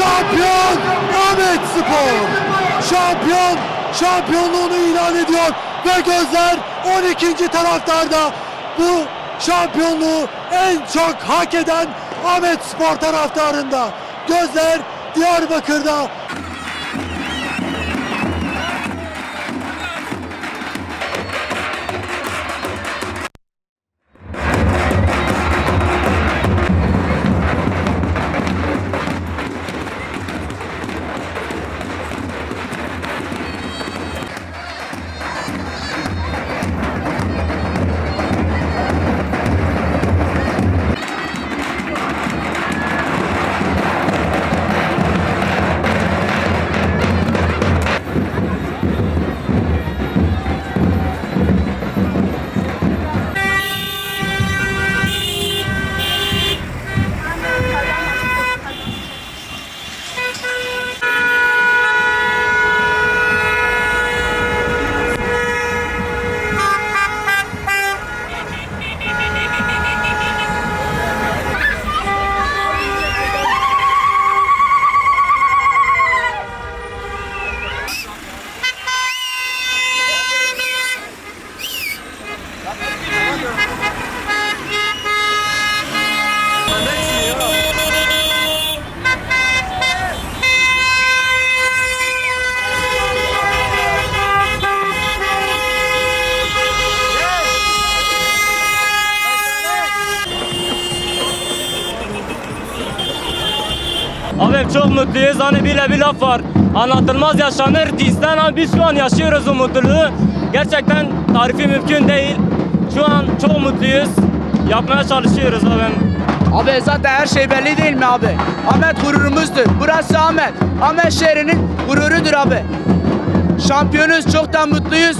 Şampiyon Ahmet Spor. Şampiyon şampiyonluğunu ilan ediyor ve gözler 12. taraftarda. Bu şampiyonluğu en çok hak eden Ahmet Spor taraftarında. Gözler Diyarbakır'da. Abi çok mutluyuz. Hani bile bir laf var. Anlatılmaz yaşanır. Dizden hani biz şu an yaşıyoruz o. Gerçekten tarifi mümkün değil. Şu an çok mutluyuz. Yapmaya çalışıyoruz abi. Abi zaten her şey belli değil mi abi? Ahmet gururumuzdur. Burası Ahmet. Ahmet şehrinin gururudur abi. Şampiyonuz, çok da mutluyuz.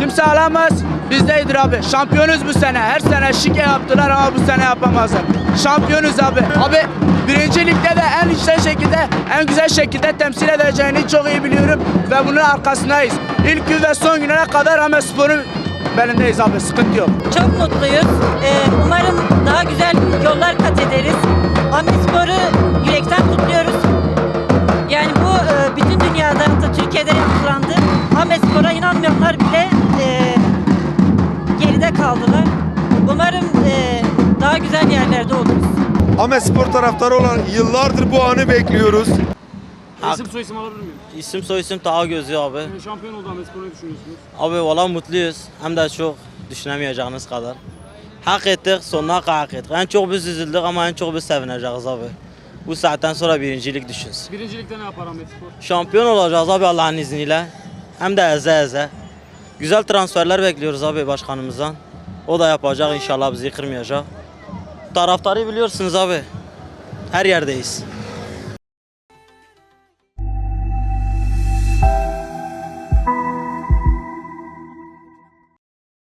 Kimse alamaz, bizdeydir abi. Şampiyonuz bu sene. Her sene şike yaptılar ama bu sene yapamazlar. Şampiyonuz abi. Abi birinci ligde de en içten şekilde, en güzel şekilde temsil edeceğini çok iyi biliyorum. Ve bunun arkasındayız. İlk gün ve son güne kadar Ahmet Spor'un belindeyiz abi. Sıkıntı yok. Çok mutluyuz. Ee, umarım daha güzel yollar kat ederiz. Ahmet Spor'u yürekten kutluyoruz. Yani bu e, bütün dünyada da Türkiye'de yapılandı. Ahmet Spor'a inanmayanlar bile e, geride kaldılar. Umarım e, daha güzel yerlerde oluruz. Ahmet Spor taraftarı olan yıllardır bu anı bekliyoruz. İsim soyisim alabilir miyim? İsim soy isim Taha Gözü abi. Yani şampiyon oldu Ahmet Spor'u düşünüyorsunuz? Abi valla mutluyuz. Hem de çok düşünemeyeceğiniz kadar. Hak ettik, sonuna kadar hak ettik. En çok biz üzüldük ama en çok biz sevineceğiz abi. Bu saatten sonra birincilik düşünsün. Birincilikte ne yapar Ahmet Spor? Şampiyon olacağız abi Allah'ın izniyle. Hem de eze eze. Güzel transferler bekliyoruz abi başkanımızdan. O da yapacak inşallah bizi kırmayacak. Taraftarı biliyorsunuz abi. Her yerdeyiz.